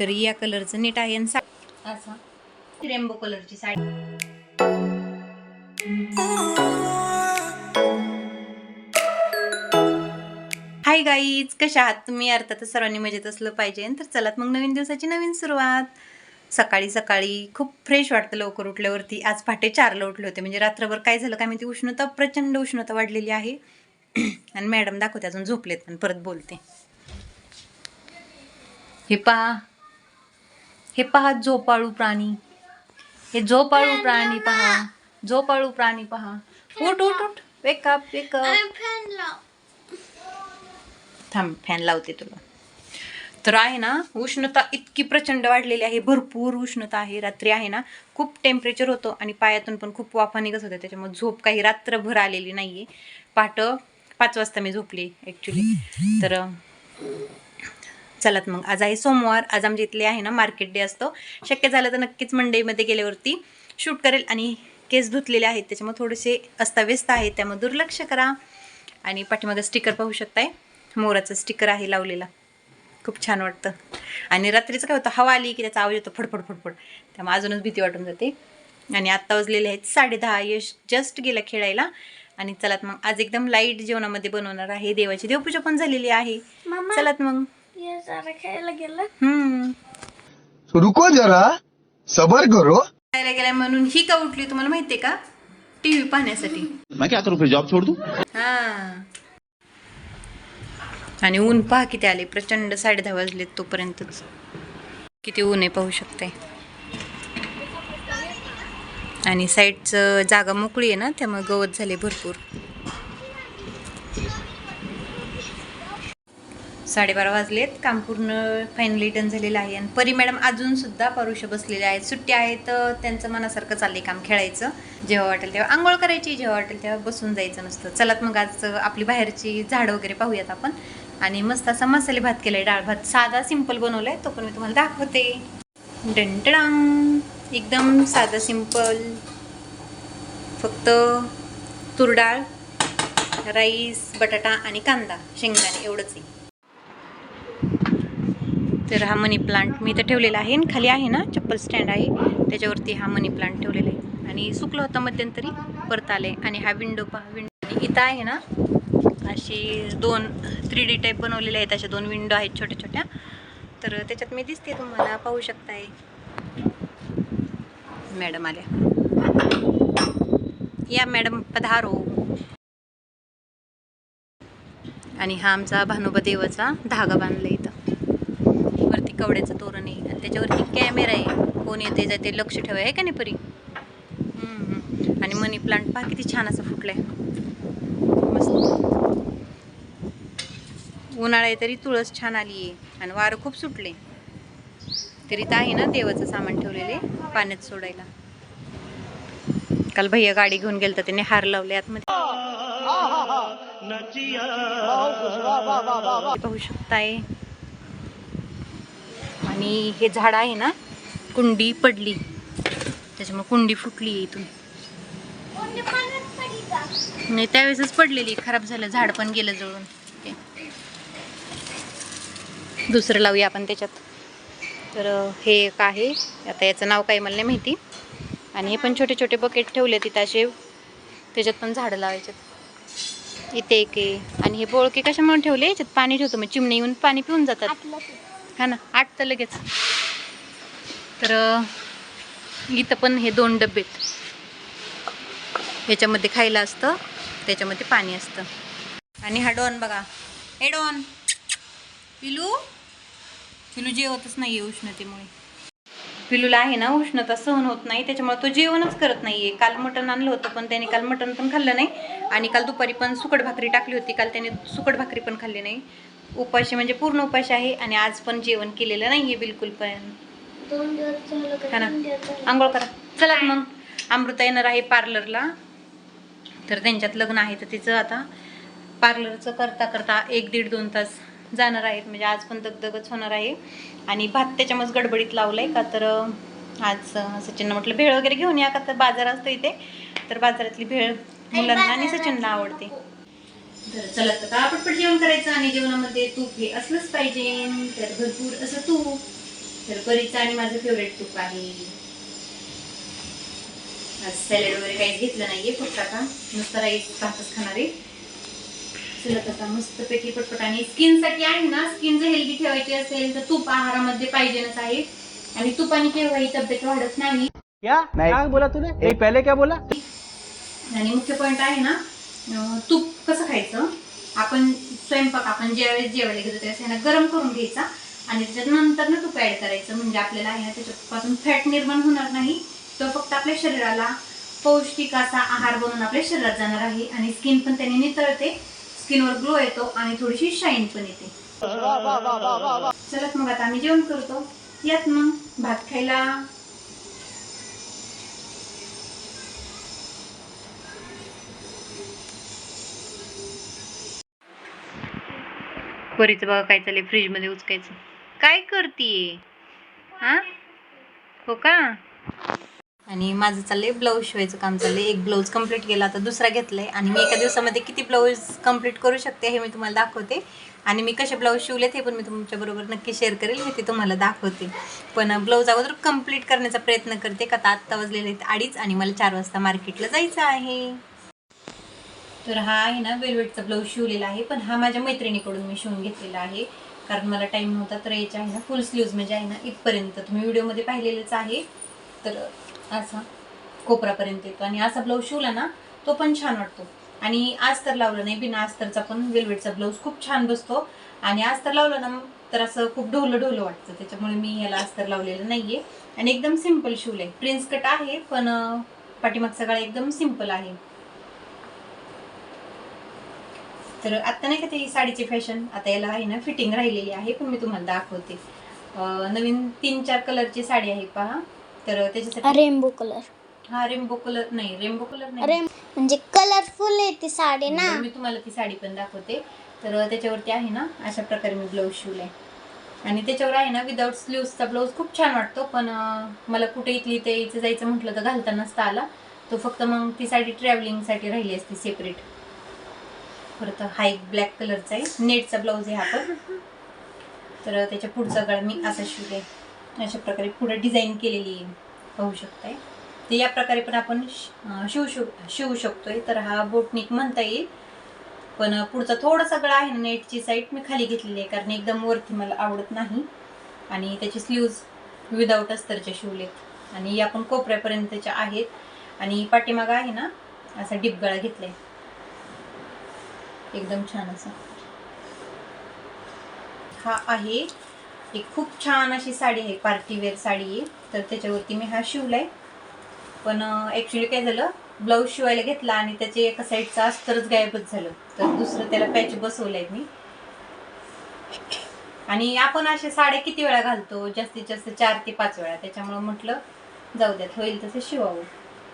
तर या कलरचं नीट आहे आणि रेनबो कलरची साडी. हाय गाईज कशा आहात तुम्ही? अर्थातच सर्वांनी मजेत असलं पाहिजे. तर चलात मग नवीन दिवसाची नवीन सुरुवात. सकाळी सकाळी खूप फ्रेश वाटतं लवकर उठल्यावरती. आज पहाटे चारला उठले होते. म्हणजे रात्रभर काय झालं काय माहिती? उष्णता प्रचंड उष्णता वाढलेली आहे. आणि मॅडम दाखवते अजून झोपलेत पण परत बोलते. हे पहा. हे पहा झोपाळू प्राणी. हे झोपाळू प्राणी पहा. झोपाळू प्राणी पहा. उठ उठ उठ. वेकअप वेकअप थांब फॅन लावते तुला. तर आहे ना उष्णता इतकी प्रचंड वाढलेली आहे. भरपूर उष्णता आहे. रात्री आहे ना खूप टेम्परेचर होतं आणि पायातून पण खूप वाफा निघत होत्या त्याच्यामुळे झोप काही रात्रभर आलेली नाही आहे पाट पाच वाजता मी झोपली ॲक्च्युली तर चलात मग. आज आहे सोमवार आज आमच्या इथले आहे ना मार्केट डे असतो. शक्य झालं तर नक्कीच मंडईमध्ये गेल्यावरती शूट करेल आणि केस धुतलेले आहेत. त्याच्यामुळे थोडेसे अस्ताव्यस्त आहेत त्यामुळे दुर्लक्ष करा. आणि पाठीमागं स्टिकर पाहू शकताय. मोराचं स्टिकर आहे लावलेला. खूप छान वाटतं. आणि रात्रीचं काय होतं? हवा आली की त्याचा आवाज येतो फडफड फडफड. त्यामुळे अजूनच भीती वाटून जाते. आणि आत्ता वाजलेले आहेत साडे दहा यश जस्ट गेला खेळायला. आणि चलात मग. आज एकदम लाइट जेवणामध्ये बनवणार आहे. देवाची देवपूजा पण झालेली आहे. चलात मग. खेळायला गेलं. हम्म. रुको जरा. सबर करो. खायला गेल्या म्हणून ही का उठली तुम्हाला माहितीये का? टीव्ही पाहण्यासाठी. मैं क्या करूं फिर जॉब छोड़ दूं हा. आणि ऊन पहा किती आले. प्रचंड साडे दहा वाजलेत तोपर्यंतच. किती ऊन आहे पाहू शकते आणि साईडचं जागा मोकळी आहे ना त्यामुळे गवत झाले भरपूर. साडेबारा वाजलेत. काम पूर्ण फायनली डन झालेलं आहे. आणि परी मॅडम अजूनसुद्धा परुष बसलेले आहेत. सुट्टी आहेत तर त्यांचं मनासारखं चाललंय काम खेळायचं. जेव्हा वाटेल तेव्हा आंघोळ करायची जेव्हा वाटेल तेव्हा बसून जायचं नसतं. चलात मग आज आपली बाहेरची झाडं वगैरे पाहूयात आपण. आणि मस्त असा मसाले भात केलाय डाळ भात. साधा सिंपल बनवलाय तो पण मी तुम्हाला दाखवते. डंटडांग एकदम साधा सिंपल फक्त तुरडाळ राईस बटाटा आणि कांदा. शेंगदाणे एवढंच आहे. तर हा मनी प्लांट मी इथं ठेवलेला आहे आणि खाली आहे ना चप्पल स्टँड आहे. त्याच्यावरती हा मनी प्लांट ठेवलेला आहे. आणि सुकलं होतं मध्यंतरी परत आले. आणि हा विंडो पहा विंडो इथं आहे ना अशी दोन थ्री डी टाईप बनवलेले आहेत. अशा दोन विंडो आहेत छोट्या छोट्या. तर त्याच्यात मी दिसते तुम्हाला पाहू शकताय. मॅडम आल्या. या मॅडम पधारो. आणि हा आमचा भानुबा देवाचा धागा बांधला इथं. कवड्याचं तोरण आहे. आणि त्याच्यावरती कॅमेरा आहे. कोण येते जाते लक्ष ठेवा आहे का नाही परी. आणि मनी प्लांट पहा किती छान असं फुटलंय. मस्त. उन्हाळा आहे तरी तुळस छान आली आहे. आणि वारं खूप सुटले. तरी तर आहे ना देवाचं सामान ठेवलेले पाण्यात सोडायला. काल भैया गाडी घेऊन गेलं तर त्याने हार लावले आतमध्ये. पाहू शकताय. आणि हे झाड आहे ना कुंडी पडली. त्याच्यामुळे कुंडी फुटली इथून. नाही त्यावेळेसच पडलेली खराब झालं झाड पण गेलं जळून. दुसरं लावूया आपण त्याच्यात. तर हे एक आहे. आता याचं नाव काय मला नाही माहिती. आणि हे पण छोटे छोटे बकेट ठेवले तिथं असे. त्याच्यात पण झाडं लावायच्यात इथे एक आहे. आणि हे बोळके कशामुळे ठेवले? याच्यात पाणी ठेवतो. मग चिमणी येऊन पाणी पिऊन जातात. हा ना आठ तर लगेच. तर इथं पण हे दोन डबेत याच्यामध्ये खायला असतं त्याच्यामध्ये पाणी असतं. आणि हा डॉन बघा. हे डॉन. पिलू? पिलू जेवतच नाही आहे उष्णतेमुळे. पिलूला आहे ना उष्णता सहन होत नाही त्याच्यामुळे तो जेवणच करत नाहीये. काल मटण आणलं होतं पण त्याने काल मटण पण खाल्लं नाही. आणि काल दुपारी पण सुकट भाकरी टाकली होती काल त्याने सुकट भाकरी पण खाल्ली नाही. उपाशी म्हणजे पूर्ण उपाशी आहे आणि आज पण जेवण केलेलं नाहीये बिलकुल पण. दोन दिवस झालं का ना. आंघोळ करा. चला मग. अमृता येणार आहे पार्लरला. तर त्यांच्यात लग्न आहे तर तिचं आता पार्लरचं करता करता एक दीड दोन तास जाणार आहेत. म्हणजे आज पण दगदगच होणार आहे. आणि भात त्याच्यामुळेच गडबडीत लावलाय का तर आज सचिननं म्हटलं भेळ वगैरे घेऊन या का? तर बाजार असतो इथे. तर बाजारातली भेळ मुलांना आणि सचिनला आवडते. तर चला तर पटपट जेवण करायचं आणि जेवणामध्ये तूप हे असलंच पाहिजे. तर भरपूर असं तूप. तर परीचं आणि माझं फेवरेट तूप आहे. आज सॅलड वगैरे काही घेतलं नाहीये फक्त आता नुसतं राईस भातच खाणार आहे. चला आता मस्तपैकी पटपट आणि स्किनसाठी आहे ना स्किन जर हेल्दी ठेवायची असेल तर तूप आहारामध्ये पाहिजेच आहे. आणि तुपाने केव्हाही तब्येत वाढत नाही. क्या? बोला तूने नहीं पहले क्या बोला? आणि मुख्य पॉईंट आहे ना तूप. कसं खायचं? आपण स्वयंपाक आपण ज्यावेळेस जेवायला घेतो त्यावेळेस ना गरम करून घ्यायचा आणि त्याच्यानंतर ना तूप ऍड करायचं. म्हणजे आपल्याला ना त्याच्यापासून फॅट निर्माण होणार नाही. तो फक्त आपल्या शरीराला पौष्टिक असा आहार बनवून आपल्या शरीरात जाणार आहे आणि स्किन पण त्याने नितळते. स्किनवर ग्लो येतो आणि थोडीशी शाईन पण येते. चलत मग आता आम्ही जेवण करतो. यात मग भात खायला परीचं बघा काय चाललंय फ्रीजमध्ये उचकायचं. काय करतीये? हा? हो का? आणि माझं चाललंय ब्लाऊज शिवायचं काम चाललंय. एक ब्लाऊज कंप्लीट केला आता दुसरा घेतलाय. आणि मी एका दिवसामध्ये किती ब्लाऊज कंप्लीट करू शकते हे मी तुम्हाला दाखवते. आणि मी कसे ब्लाऊज शिवलेत हे पण मी तुमच्या बरोबर नक्की शेअर करेल मी ते तुम्हाला दाखवते. पण ब्लाऊज अगोदर कंप्लीट करण्याचा प्रयत्न करते का आता आत्ता वाजलेले आहेत अडीच आणि मला चार वाजता मार्केटला जायचं आहे. तर हा आहे ना वेलवेटचा ब्लाऊज शिवलेला आहे पण हा माझ्या मैत्रिणीकडून मी शिवून घेतलेला आहे. कारण मला टाईम नव्हता तर याच्या आहे ना फुल स्लीव्ज म्हणजे आहे ना इथपर्यंत. तुम्ही व्हिडिओमध्ये पाहिलेलंच आहे. तर असा कोपरापर्यंत येतो. आणि असा ब्लाऊज शिवला ना तो पण छान वाटतो. आणि आज तर लावलं नाही बिना अस्तरचा पण वेलवेटचा ब्लाऊज खूप छान बसतो. आणि आज तर लावलं ना तर असं खूप ढोलं ढोलं वाटतं. त्याच्यामुळे मी याला अस्तर लावलेलं नाहीये. आणि एकदम सिंपल शिवलंय. प्रिन्स कट आहे पण पाठीमागचा गळा एकदम सिंपल आहे. तर आता नाही का ते साडीची फॅशन आता याला आहे ना फिटिंग राहिलेली आहे पण मी तुम्हाला दाखवते. नवीन तीन चार कलरची साडी आहे पहा. तर त्याच्यासाठी रेनबो कलर हा रेनबो कलर नाही रेनबो कलर नाही. म्हणजे कलरफुल आहे ती साडी ना. मी तुम्हाला ती साडी पण दाखवते. तर त्याच्यावरती आहे ना अशा प्रकारे मी ब्लाऊज शिवलाय. आणि त्याच्यावर आहे ना विदाऊट स्लीव्सचा ब्लाऊज खूप छान वाटतो पण मला कुठे इथली ते इथं जायचं म्हटलं तर घालता नसता आला. तो फक्त मग ती साडी ट्रॅव्हलिंगसाठी राहिली असती सेपरेट परत हा एक ब्लॅक कलरचा आहे. नेटचा ब्लाऊज आहे हा पण. तर त्याच्या पुढचा गळा मी असा शिवले अशा प्रकारे पुढे डिझाईन केलेली आहे. पाहू शकताय. तर या प्रकारे पण आपण शिवू शिव शिवू शकतोय. तर हा बोटनिक म्हणता येईल. पण पुढचा थोडासा गळा आहे ना नेटची साईड मी खाली घेतलेली आहे. कारण एकदम वरती मला आवडत नाही. आणि त्याचे स्लीव्ज विदाऊट अस्तरचे शिवलेत. आणि या पण कोपऱ्यापर्यंतच्या आहेत. आणि पाठीमागा आहे ना असा डिप गळा घेतलाय. एकदम छान असा. हा आहे. एक खूप छान अशी साडी आहे पार्टी वेअर साडी आहे. तर त्याच्यावरती मी हा शिवलाय. पण ॲक्च्युली काय झालं ब्लाऊज शिवायला घेतला आणि त्याचे एका साईडचं अस्तरच गायबच झालं. तर दुसरं त्याला पॅच बसवलंय मी. आणि आपण अशा साड्या किती वेळा घालतो? जास्तीत जास्त चार ते पाच वेळा. त्याच्यामुळं म्हटलं जाऊ द्यात होईल तसं शिवावं.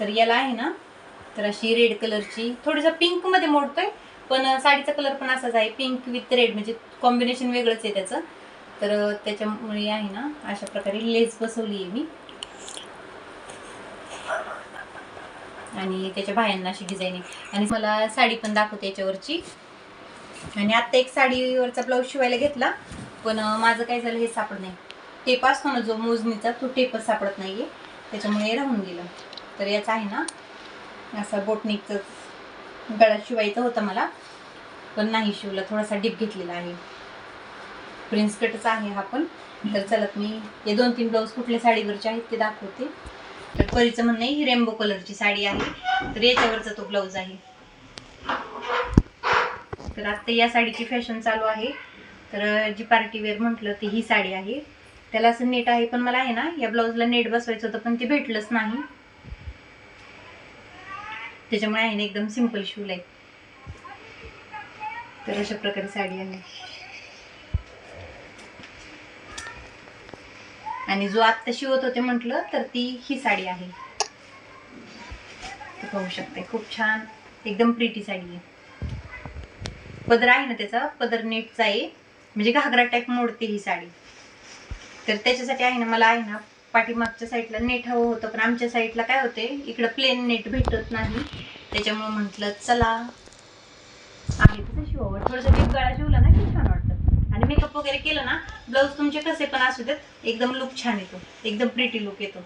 तर याला आहे ना तर अशी रेड कलरची थोडंसं पिंकमध्ये मोडतोय. पण साडीचा कलर पण असाच आहे. पिंक विथ रेड म्हणजे कॉम्बिनेशन वेगळंच आहे त्याचं. तर त्याच्यामुळे आहे ना अशा प्रकारे लेस बसवली आहे मी. आणि त्याच्या बाह्यांना अशी डिझाईन आहे. आणि मला साडी पण दाखवते याच्यावरची. आणि आत्ता एक साडीवरचा ब्लाऊज शिवायला घेतला. पण माझं काय झालं हे सापड नाही. टेप असतो ना जो मोजणीचा तो टेपच सापडत नाही आहे त्याच्यामुळे राहून गेलं. तर याचा आहे ना असा बोटनिकचं गळा शिवायचा होता मला. पण नाही शिवला थोडासा डिप घेतलेला आहे. प्रिन्स कटच आहे हा पण. तर चलत मी हे दोन तीन ब्लाऊज कुठल्या साडीवरचे आहेत ते दाखवते. तर परीचं म्हणणं ही रेनबो कलरची साडी आहे. तर याच्यावरचा तो ब्लाऊज आहे. तर आता या साडीची फॅशन चालू आहे. तर जी पार्टी वेअर म्हटलं ती ही साडी आहे. त्याला असं नेट आहे पण मला आहे ना या ब्लाऊजला नेट बसवायचं होतं पण ते भेटलंच नाही. त्याच्यामुळे आहे ना एकदम सिंपल शिवलंय तर अशा प्रकारे साडी आहे आणि जो आत्ता शिवत होते म्हटलं तर ती ही साडी आहे. पाहू शकते खूप छान एकदम प्रिटी साडी आहे. पदर आहे ना त्याचा पदर नेटचा आहे. म्हणजे घागरा टाईप मोडते ही साडी. तर त्याच्यासाठी आहे ना मला आहे ना पाठीमागच्या साईडला नेट हवं होतं पण आमच्या साईडला काय होते इकडं प्लेन नेट भेटत नाही. त्याच्यामुळे म्हटलं चला. आहे तर थोडंसं डीप गळा शिवला ना की छान वाटतं. आणि मेकअप वगैरे केलं ना ब्लाऊज तुमचे कसे पण असू देत एकदम लुक छान येतो. एकदम प्रिटी लुक येतो.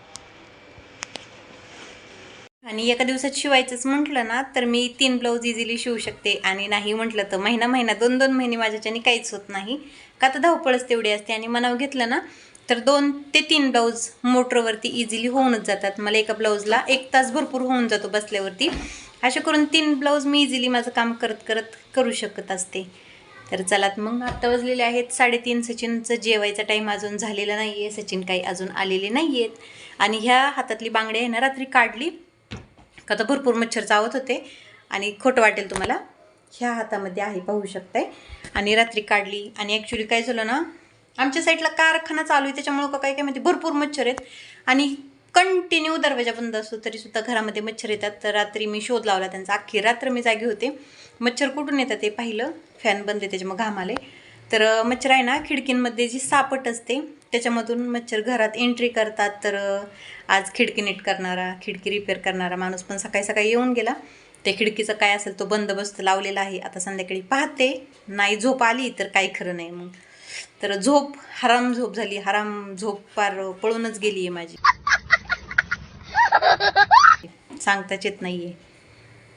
आणि एका दिवसात शिवायचंच म्हटलं ना तर मी तीन ब्लाऊज इझिली शिवू शकते. आणि नाही म्हटलं तर महिना महिना दोन दोन महिने माझ्याच्याने काहीच होत नाही. का तर धावपळच तेवढी असते. आणि मनावर घेतलं ना तर दोन ते तीन ब्लाऊज मोटरवरती इझिली होऊनच जातात. मला एका ब्लाऊजला एक तास भरपूर होऊन जातो बसल्यावरती. असे करून तीन ब्लाऊज मी इझिली माझं काम करत करत करू शकत असते. तर चलात मग आत्ता वाजलेले आहेत साडेतीन. सचिनचं जेवायचा टाईम अजून झालेला नाही आहे सचिन काही अजून आलेले नाही आहेत आणि ह्या हातातली बांगडी आहे ना रात्री काढली. का तर भरपूर मच्छर चावत होते. आणि खोटं वाटेल तुम्हाला ह्या हातामध्ये आहे पाहू शकताय. आणि रात्री काढली. आणि ॲक्च्युली काय झालं ना आमच्या साईडला कारखाना चालू आहे त्याच्यामुळं का काय काय माहिती म्हणजे भरपूर मच्छर आहेत. आणि कंटिन्यू दरवाजा बंद असतो तरीसुद्धा घरामध्ये मच्छर येतात. तर रात्री मी शोध लावला त्यांचा. अख्खी रात्र मी जागी होते. मच्छर कुठून येतात ते पाहिलं. फॅन बंद आहे त्याच्यामुळे घाम आले तर मच्छर आहे ना खिडकींमध्ये जी सापट असते त्याच्यामधून मच्छर घरात एंट्री करतात. तर आज खिडकी नीट करणारा खिडकी रिपेअर करणारा माणूस पण सकाळी सकाळी येऊन गेला. त्या खिडकीचा काय असेल तो बंदोबस्त लावलेला आहे. आता संध्याकाळी पाहते. नाही झोप आली तर काही खरं नाही मग. तर झोप हराम झोप झाली. हराम झोप पार पळूनच गेली आहे माझी. सांगताच येत नाहीये.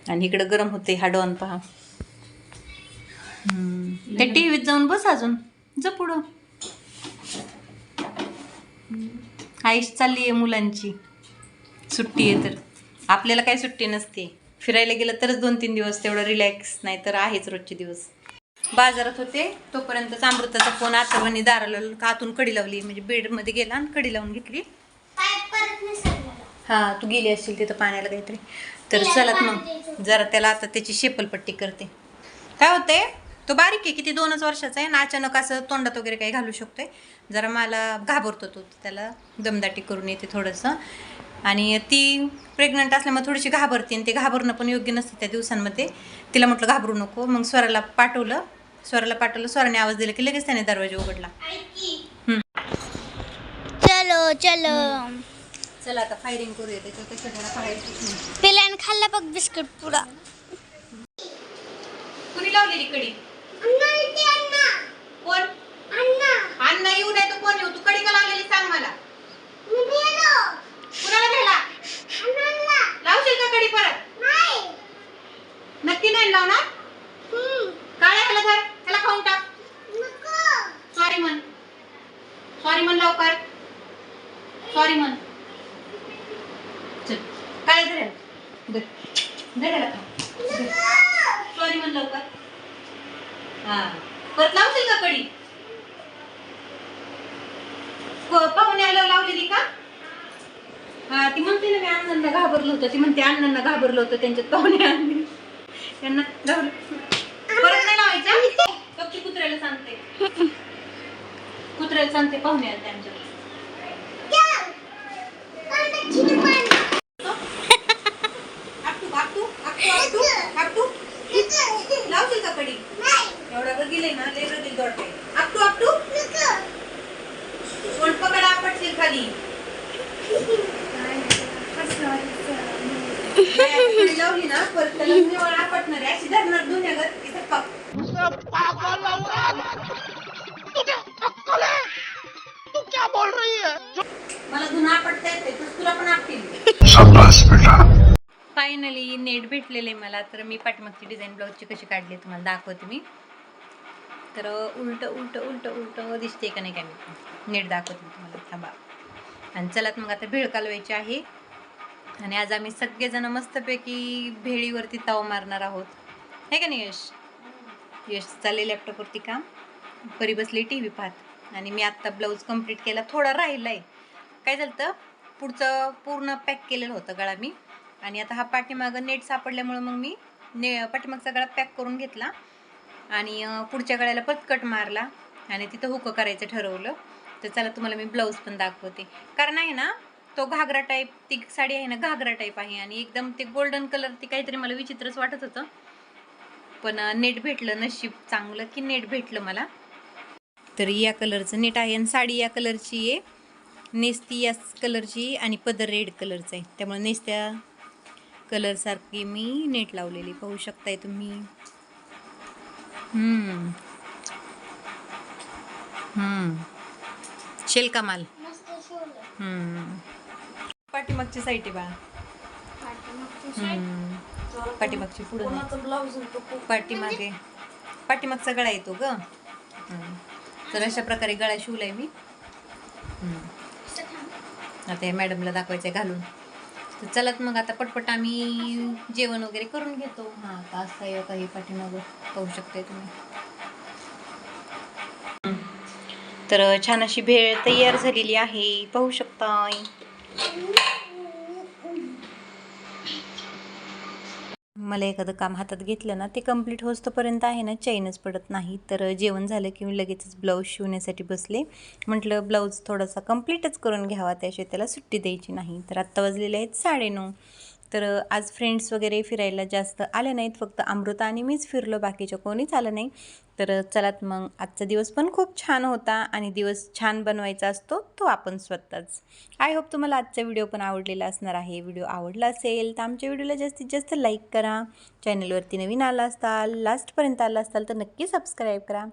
आणि इकडं गरम होते हा डॉन पहा. हम्म. त्या टीव्हीत जाऊन बस अजून. जा पुढं. आईश चालली आहे मुलांची. सुट्टी आहे तर. आपल्याला काही सुट्टी नसते. फिरायला गेलं तरच दोन तीन दिवस तेवढं रिलॅक्स नाही तर आहेच रोजचे दिवस. बाजारात होते. तोपर्यंत अमृताचा फोन आतरवानी दाराला आतून कडी लावली. म्हणजे बेडमध्ये गेला आणि कडी लावून घेतली. हा तू गेली असशील तिथं पाण्याला काहीतरी. तर चलत मग जरा त्याला आता त्याची शेपलपट्टी करते. काय होते तो बारीक आहे किती दोनच वर्षाचा आहे ना अचानक असं तोंडात वगैरे काही घालू शकतोय. जरा मला घाबरतो तो त्याला दमदाटी करून येते थोडंसं. आणि ती प्रेग्नंट असल्यामुळे थोडीशी घाबरते आणि ते घाबरणं पण योग्य नसतं त्या दिवसांमध्ये. तिला म्हटलं घाबरू नको. मग स्वराला पाठवलं. स्वराला पाठवलं स्वराने आवाज दिला की लगेच त्याने दरवाजा उघडला. चलो चलो. चला आता फायरिंग करूया पिल्याने खाल्ला बघ बिस्किट पुरा. कुणी लावलेली कडी कोण? अण्णा. येऊ नाही तर कोण येऊ? तू कडी का लावलेली सांग मला. कुणाला भेला लावशील का कडी परत? नक्की नाही लावणार? काळ्या ह्याला धर त्याला खाऊन टाक सॉरी म्हण सॉरी म्हण लवकर सॉरी म्हण चल. काय धर याला. सॉरी म्हण लवकर. हा. परत लावशील का कडी पाहुणे आल्यावर लावलेली का? हा ती म्हणते ना मी अण्णांना घाबरलं होतं. ती म्हणते अण्णांना घाबरलं होतं त्यांच्यात पाहुणे आणले त्यांना घाबरलं. परत नाही कुत्र्याला सांगते. कुत्र्याला सांगते पाहुणे आले त्यांच्यात आपटू आपटू आपटू आपटू आपटू लावशील का कडी एवढा वेळ गेले ना लय रगील दोडते आपटू आपटू कोण पकड आपटशील खाली नाही, आता कडी लावली ना परत त्याला निवळ आपटणार आहे अशी धरणार दुनियागत इथं पक मला धुणं आपटता येते तर तुला पण आपटील फायनली नेट भेटलेले मला तर मी पाठीमागची डिझाईन ब्लाऊजची कशी काढली तुम्हाला दाखवते मी. तर उलट उलट उलट उलट दिसते का नाही काय मी? नेट दाखवते मी तुम्हाला थांबा. आणि चला मग आता भेळ कालवायची आहे. आणि आज आम्ही सगळेजण मस्तपैकी भेळीवरती ताव मारणार आहोत. हे का नाही यश? यश चालले लॅपटॉपवरती काम. परी बसली टी व्ही पाहत. आणि मी आत्ता ब्लाऊज कंप्लीट केला थोडा राहिला आहे काय झालं तर पुढचं पूर्ण पॅक केलेलं होतं गळा मी. आणि आता हा पाठीमागं नेट सापडल्यामुळं मग मी ने पाठीमागचा गळा पॅक करून घेतला. आणि पुढच्या गळ्याला पटकट मारला आणि तिथं हुकं करायचं ठरवलं. तर चला तुम्हाला मी ब्लाऊज पण दाखवते. कारण आहे ना तो घागरा टाईप ती साडी आहे ना घागरा टाईप आहे आणि एकदम ते गोल्डन कलर ते काहीतरी मला विचित्रच वाटत होतं. पण नेट भेटलं नशीब चांगलं की नेट भेटलं मला. तर या कलरचं नेट आहे आणि साडी या कलरची आहे. नेसती या कलरची आणि पदर रेड कलरचा आहे त्यामुळे नेसत्या कलरसारखी मी नेट लावलेली पाहू शकताय तुम्ही हम्म. हम्म. शेलका माल. पाठीमागची साईट आहे बाळा. पाठीमागची पुढं. पाठीमागे पाठीमागचा गळा येतो ग. तर अशा प्रकारे गळा शिवलाय मी. आता हे मॅडमला दाखवायचंय घालून. तर चलत मग आता पटपट आम्ही जेवण वगैरे करून घेतो. हा आता असं काही पाठीमागं पाहू शकते तुम्ही. तर छान अशी भेळ तयार झालेली आहे. पाहू शकता मला एखादं काम हातात घेतलं ना ते कंप्लीट होस्तोपर्यंत आहे ना चैनच पडत नाही. तर जेवण झालं की मी लगेचच ब्लाऊज शिवण्यासाठी बसले. म्हटलं ब्लाऊज थोडासा कम्प्लीटच करून घ्यावा त्याशिवाय त्याला सुट्टी द्यायची नाही. तर आत्ता वाजलेले आहेत साडेनऊ तर आज फ्रेंड्स वगैरे फिरायला जास्त आले नाहीत फक्त अमृता आणि मीच फिरलो बाकीच्या कोणीच आलं नाही. तर चलात मग आजचा दिवस पण खूप छान होता आणि दिवस छान बनवायचा असतो तो आपण स्वतःच. आय होप तुम्हाला आजचा व्हिडिओ पण आवडलेला असणार आहे. व्हिडिओ आवडला असेल तर आमच्या व्हिडिओला जास्तीत जास्त लाईक करा. चॅनलवरती नवीन आला असताल लास्टपर्यंत आला असताल तर नक्की सबस्क्राईब करा.